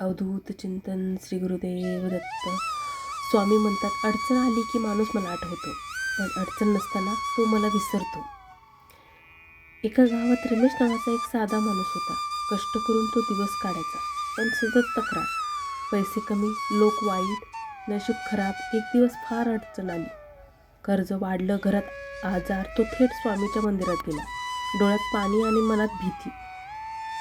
अवधूत चिंतन श्री गुरुदेव दत्त. स्वामी म्हणतात अडचण आली की माणूस मला आठवतो पण अडचण नसताना तो मला विसरतो. एका गावात रमेश नावाचा एक साधा माणूस होता. कष्ट करून तो दिवस काढायचा पण सतत तक्रार. पैसे कमी लोक वाईट नशीब खराब एक दिवस फार अडचण आली. कर्ज वाढलं घरात आजार तो थेट स्वामीच्या मंदिरात गेला. डोळ्यात पाणी आणि मनात भीती.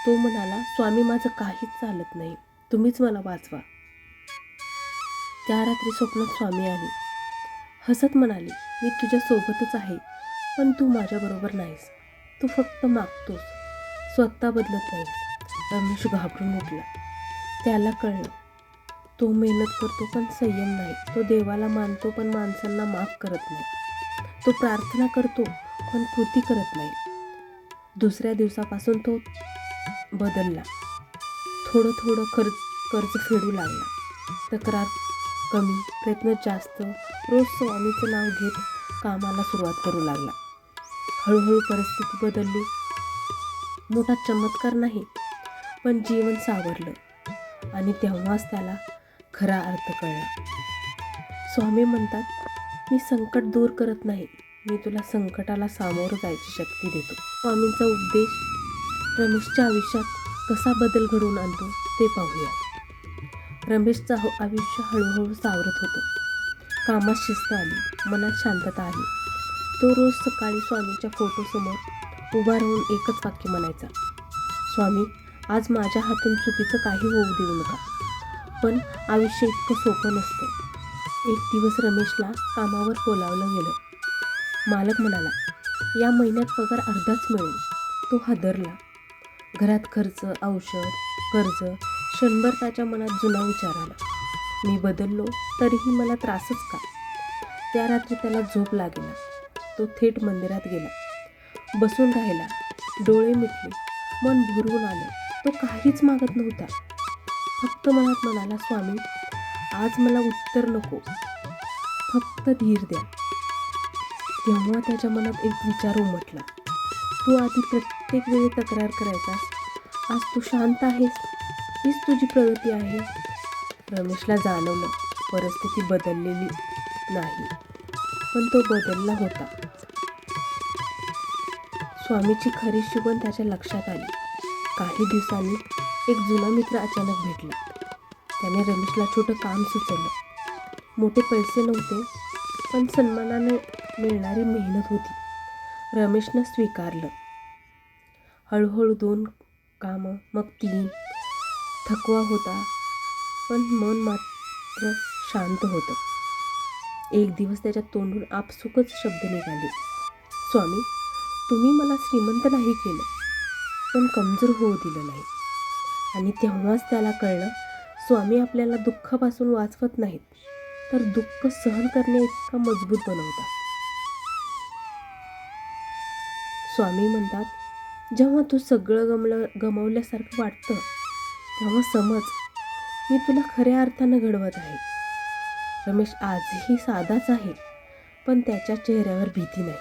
तो म्हणाला स्वामी माझं काहीच चालत नाही. तुम्हीच मला वाचवा. त्या रात्री स्वप्नात स्वामी आले हसत म्हणाले मी तुझ्या सोबतच आहे पण तू माझ्याबरोबर नाहीस. तू फक्त मागतोस. स्वतः बदलत नाहीस. रमेश घाबरून उठला. त्याला कळलं तो मेहनत करतो पण संयम नाही. तो देवाला मानतो पण माणसांना माफ करत नाही. तो प्रार्थना करतो पण कृती करत नाही. दुसऱ्या दिवसापासून तो बदलला. थोडं थोडं कर्ज कर्ज फेडू लागला. तक्रार कमी प्रयत्न जास्त. रोज स्वामीचं नाव घेत कामाला सुरुवात करू लागला. हळूहळू परिस्थिती बदलली. मोठा चमत्कार नाही पण जीवन सावरलं. आणि तेव्हाच त्याला खरा अर्थ कळला. स्वामी म्हणतात मी संकट दूर करत नाही. मी तुला संकटाला सामोरं जायची शक्ती देतो. स्वामींचा उपदेश रमेशच्या आयुष्यात कसा बदल घडवून आणतो ते पाहूया. रमेशचं हो आयुष्य हळूहळू सावरत होतं. कामात शिस्त आली मनात शांतता आली. तो रोज सकाळी स्वामीच्या फोटोसमोर उभा राहून एकच वाक्य म्हणायचा. स्वामी आज माझ्या हातून चुकीचं काही होऊ देऊ नका. पण आयुष्य इतकं सोपं नसतं. एक दिवस रमेशला कामावर बोलावलं गेलं. मालक म्हणाला या महिन्यात पगार अर्धाच मिळेल. तो हादरला. घरात खर्च औषध कर्ज क्षणभर त्याच्या मनात जुना विचार आला. मी बदललो तरीही मला त्रासच का? त्या रात्री त्याला झोप लागेना. तो थेट मंदिरात गेला. बसून राहिला. डोळे मिटले. मन भरून आलं. तो काहीच मागत नव्हता. फक्त मनात म्हणाला स्वामी आज मला उत्तर नको. फक्त धीर द्या. तेव्हा त्याच्या मनात एक विचार उमटला. तू आधी प्रत्येक वेळी तक्रार करायचास आज तू शांत आहेस हीच तुझी प्रगती आहे. रमेशला जाणवलं परिस्थिती बदललेली नाही पण तो बदलला होता. स्वामीची खरी शिकवण त्याच्या लक्षात आली. काही दिवसांनी एक जुना मित्र अचानक भेटला. त्याने रमेशला छोटं काम सुचवलं. मोठे पैसे नव्हते पण सन्मानाने मिळणारी मेहनत होती. रमेशनं स्वीकारलं. हळूहळू दोन कामं मग तीन. थकवा होता पण मन मात्र शांत होतं. एक दिवस त्याच्या तोंडून आपसुकच शब्द निघाले. स्वामी तुम्ही मला श्रीमंत नाही केलं पण कमजोर होऊ दिलं नाही. आणि तेव्हाच त्याला कळलं स्वामी आपल्याला दुःखापासून वाचवत नाहीत तर दुःख सहन करणे इतका मजबूत बनवतात. स्वामी म्हणतात जेव्हा तू सगळं गमलं गमवल्यासारखं वाटतं तेव्हा समज मी तुला खऱ्या अर्थानं घडवत आहे. रमेश आजही साधाच आहे पण त्याच्या चेहऱ्यावर भीती नाही.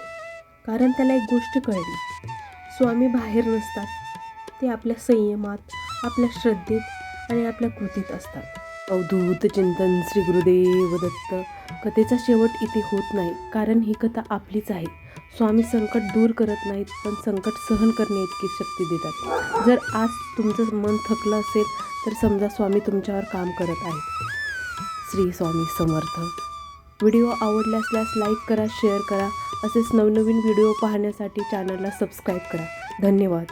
कारण त्याला एक गोष्ट कळली. स्वामी बाहेर नसतात. ते आपल्या संयमात आपल्या श्रद्धेत आणि आपल्या कृतीत असतात. अवधूत चिंतन श्री गुरुदेव दत्त कथेचा शेवट इथे होत नाही. कारण ही कथा आपलीच आहे. स्वामी संकट दूर करत नाहीत पण संकट सहन करणे इतकी शक्ती देतात. जर आज तुमचं मन थकलं असेल तर समजा स्वामी तुमच्यावर काम करत आहेत. श्री स्वामी समर्थ. व्हिडिओ आवडला असल्यास लाईक करा शेअर करा. असेच नवनवीन व्हिडिओ पाहण्यासाठी चॅनलला सबस्क्राईब करा. धन्यवाद.